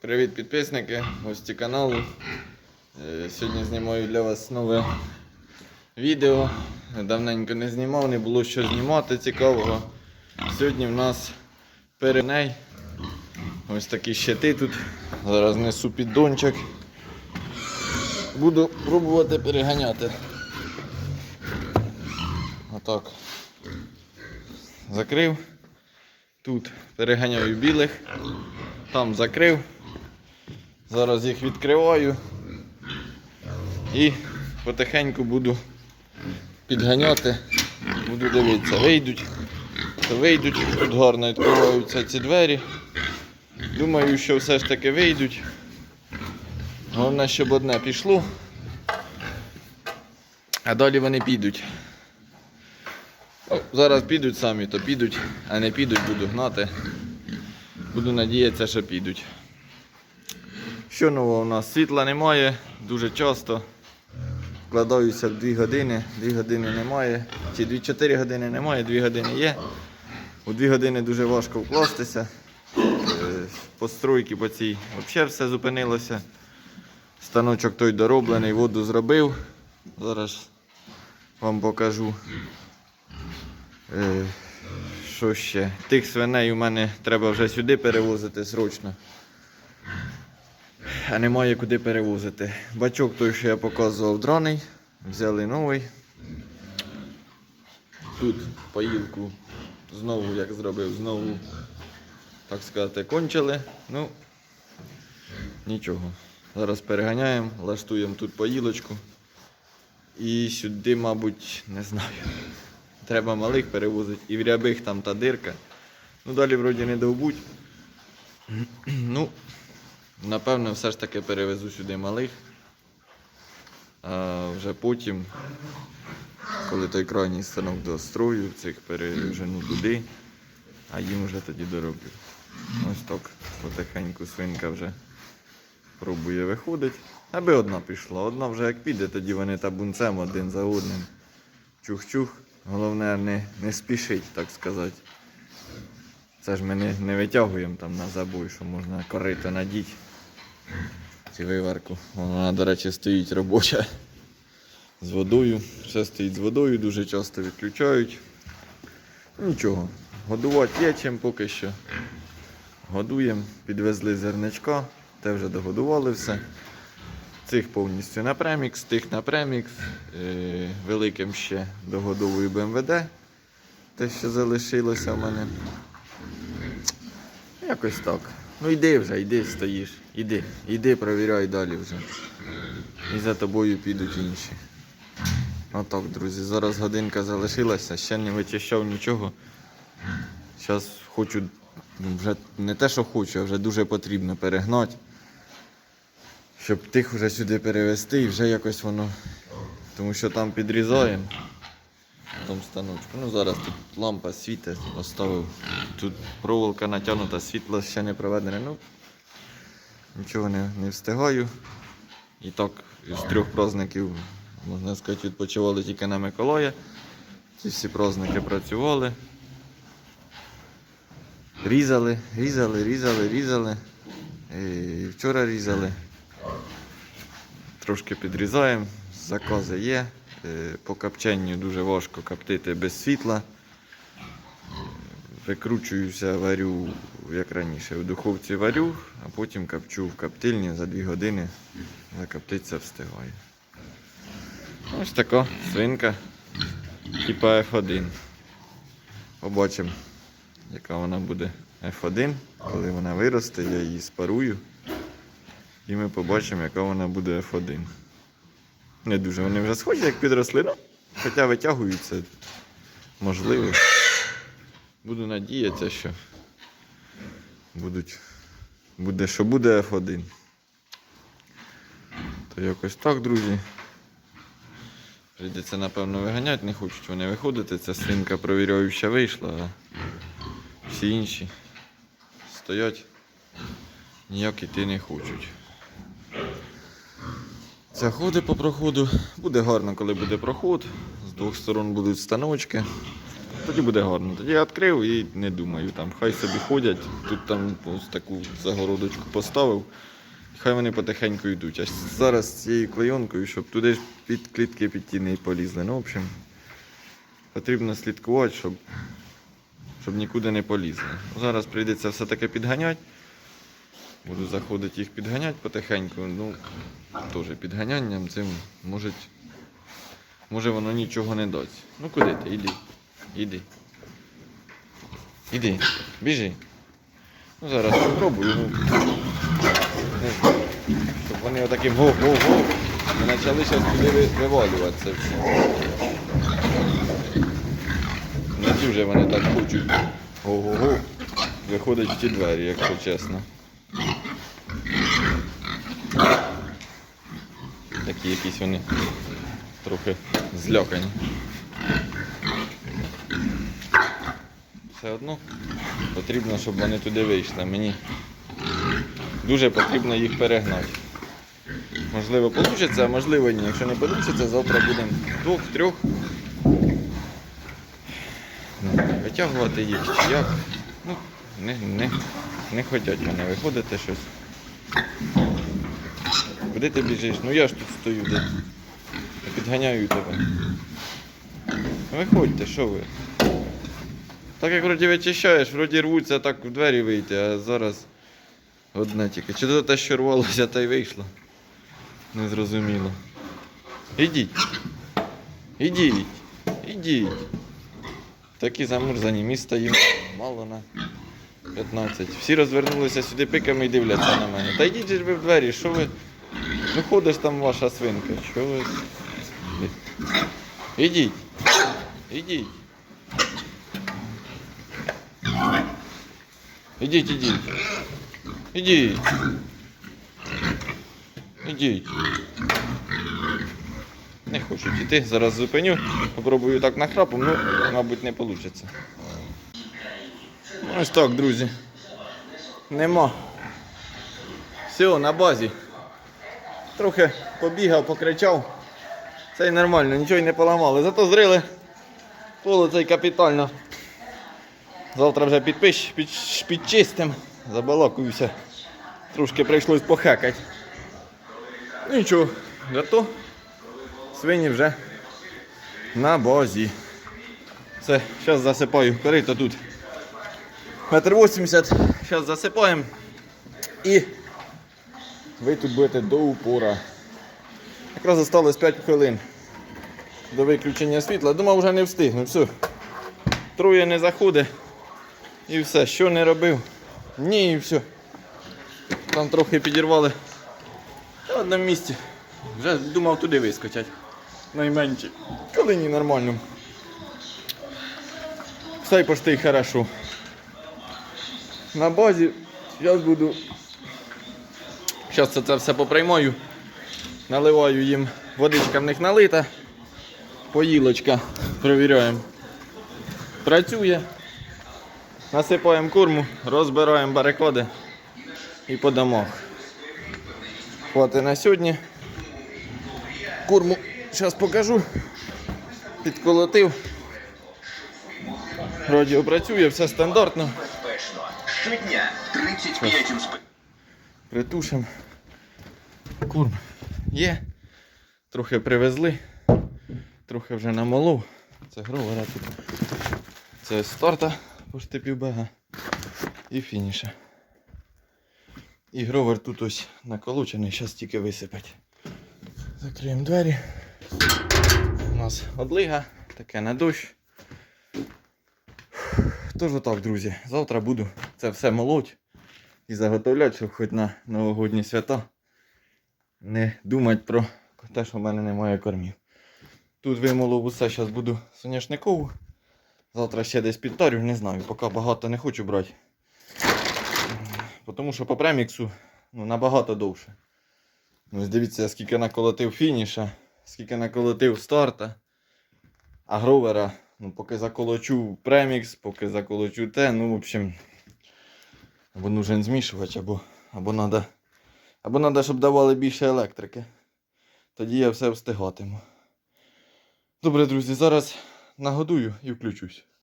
Привіт підписники, гості каналу. Е, Сьогодні знімаю для вас нове відео. Давненько не знімав, не було що знімати цікавого. Сьогодні в нас переней. Ось такі щити тут. Зараз несу піддончик. Буду пробувати переганяти. Отак. Закрив. Тут переганяю білих. Там закрив. Зараз їх відкриваю і потихеньку буду підганяти. Буду дивитися, вийдуть, то вийдуть, тут гарно відкриваються ці двері. Думаю, що все ж таки вийдуть. Головне, щоб одне пішло, а далі вони підуть. О, Зараз підуть самі, то підуть, а не підуть, буду гнати. Буду надіятися, що підуть. Що нового у нас? Світла немає дуже часто. Вкладаюся в 2 години, 2 години немає. Чи 2-4 години немає, 2 години є. У 2 години дуже важко вкластися. Е, Постройки по цій взагалі все зупинилося. Станочок той дороблений, воду зробив. Зараз вам покажу. Е, Що ще? Тих свиней у мене треба вже сюди перевозити срочно. А немає куди перевозити. Бачок той, що я показував драний. Взяли новий. Тут поїлку знову, як зробив, знову, так сказати, кончили. Ну, нічого. Зараз переганяємо, лаштуємо тут поїлочку. І сюди, мабуть, не знаю. Треба малих перевозити. І в рябих там та дирка. Ну далі вроді не довбуть. Ну, напевно, все ж таки перевезу сюди малих. А вже потім, коли той крайній станок дострою, цих пережену туди, а їм вже тоді дороблю. Ось так потихеньку свинка вже пробує виходить. Аби одна пішла. Одна вже як піде, тоді вони табунцем один за одним. Чух-чух. Головне не, не спішить, так сказати. Це ж ми не, не витягуємо там на забой, що можна корито надіти. Чи виварку. Вона, до речі, стоїть робоча з водою. Все стоїть з водою, дуже часто відключають. Нічого. Годувати є чим поки що. Годуємо, підвезли зерничка, те вже догодували все. Цих повністю на премікс, тих на премікс. Е, великим ще догодовую БМВД. Те, що залишилося в мене. Якось так. Ну йди вже, йди, стоїш. Іди, іди, провіряй далі вже. І за тобою підуть інші. Отак, друзі, зараз годинка залишилася, ще не вичищав нічого. Зараз хочу, ну, вже не те, що хочу, а вже дуже потрібно перегнати. Щоб тих вже сюди перевезти і вже якось воно. Тому що там підрізаємо. Тому станочку. Ну зараз тут лампа світить, оставив. Тут проволока натягнута, світло ще не проведене. Ну, нічого не, не встигаю. І так, з трьох праздників, можна сказати, відпочивали тільки на Миколая. Ці всі праздники працювали. Різали, різали, різали, різали. І вчора різали. Трошки підрізаємо, закази є. Е, По копченню дуже важко коптити без світла. Е, Викручуюся, варю, як раніше, в духовці варю, а потім копчу в коптильні за 2 години. Закоптиться встигає. Ось така свинка, типа F1. Побачимо, яка вона буде F1, коли вона виросте, я її спарую. І ми побачимо, яка вона буде F1. Не дуже вони вже схожі, як підросли, ну, хоча витягуються, можливо. Буду надіятися, що будуть, буде, що буде F1. То якось так, друзі. Прийдеться, напевно, виганяти, не хочуть вони виходити. Ця свинка провіряюча вийшла, а всі інші стоять, ніяк іти не хочуть. Це ходи по проходу. Буде гарно, коли буде проход. З двох сторон будуть станочки. Тоді буде гарно. Тоді я відкрив і не думаю. Там, хай собі ходять. Тут там ось таку загородочку поставив. Хай вони потихеньку йдуть. А зараз цією клейонкою, щоб туди під клітки під не полізли. Ну, в общем, потрібно слідкувати, щоб, щоб нікуди не полізли. Зараз прийдеться все-таки підганяти. Буду заходити їх підганяти потихеньку. Ну, теж підганянням цим може, може воно нічого не дасть. Ну куди ти? Іди. Іди. Іди. Біжи. Ну зараз спробую. Ну. Щоб вони отаким го-го-го не почали зараз туди ви- вивалюватися. Не дуже вони так хочуть. Го-го-го. Виходить в ті двері, якщо чесно. Такі якісь вони трохи злякані. Все одно потрібно, щоб вони туди вийшли. Мені дуже потрібно їх перегнати. Можливо, вийде, а можливо ні. Якщо не вийде, завтра будемо двох, трьох. Ну, Витягувати їх чи як. Ну, не, не, не хочуть вони виходити щось. Куди ти біжиш? Ну я ж тут стою, де? Я підганяю тебе. Виходьте, що ви? Так як вроді вичищаєш, вроді рвуться так в двері вийти, а зараз одне тільки. Чи то те, що рвалося, та й вийшло? Незрозуміло. Ідіть. Ідіть. Ідіть. Такі замурзані, міста їм мало на 15. Всі розвернулися сюди пиками і дивляться на мене. Та йдіть же ви в двері, що ви. Ну ходиш там ваша свинка, що ви. Ідіть. Ідіть. Ідіть, ідіть. Ідіть. Ідіть. Не хочуть іти. Зараз зупиню. Попробую так нахрапом, ну, мабуть, не вийде. Ось так, друзі. Нема. Все, на базі. Трохи побігав, покричав. Це й нормально, нічого й не поламали. Зато зрили поле цей капітально. Завтра вже підпиш, під, підчистим. Забалакуюся. Трошки прийшлось похекати. Нічого, зато свині вже на базі. Все, зараз засипаю корито тут. Метр 80, зараз засипаємо. І ви тут будете до упора. Якраз залишилось 5 хвилин до виключення світла. Думав, вже не встигну. Все. Троє не заходить. І все. Що не робив? Ні, і все. Там трохи підірвали. Та одному місці. Вже думав туди вискочать. Найменші. Коли ні, нормально. Все пошти хорошо. На базі зараз буду. Зараз це, все поприймаю. Наливаю їм водичка в них налита. Поїлочка. Провіряємо. Працює. Насипаємо корму, розбираємо барикади і по домах. Хватить на сьогодні. Корму зараз покажу. Підколотив. Радіо працює, все стандартно. Щодня 35 інспекторів. Притушимо. Корм є. Трохи привезли. Трохи вже намолов. Це гровера тут. Це старта пошти півбега. І фініша. І гровер тут ось наколочений, зараз тільки висипать. Закриємо двері. У нас одлига, таке на дощ. Тож отак, друзі. Завтра буду це все молоть і заготовляти, щоб хоч на новогодні свята не думати про те, що в мене немає кормів. Тут вимолов усе, зараз буду соняшникову. Завтра ще десь підтарю, не знаю, поки багато не хочу брати. Тому що по преміксу ну, набагато довше. Ну, ось дивіться, скільки наколотив фініша, скільки наколотив старта. А гровера, ну, поки заколочу премікс, поки заколочу те, ну, в общем, або нужен змішувач, або, або надо, або надо, щоб давали більше електрики. Тоді я все встигатиму. Добре, друзі, зараз нагодую і включусь.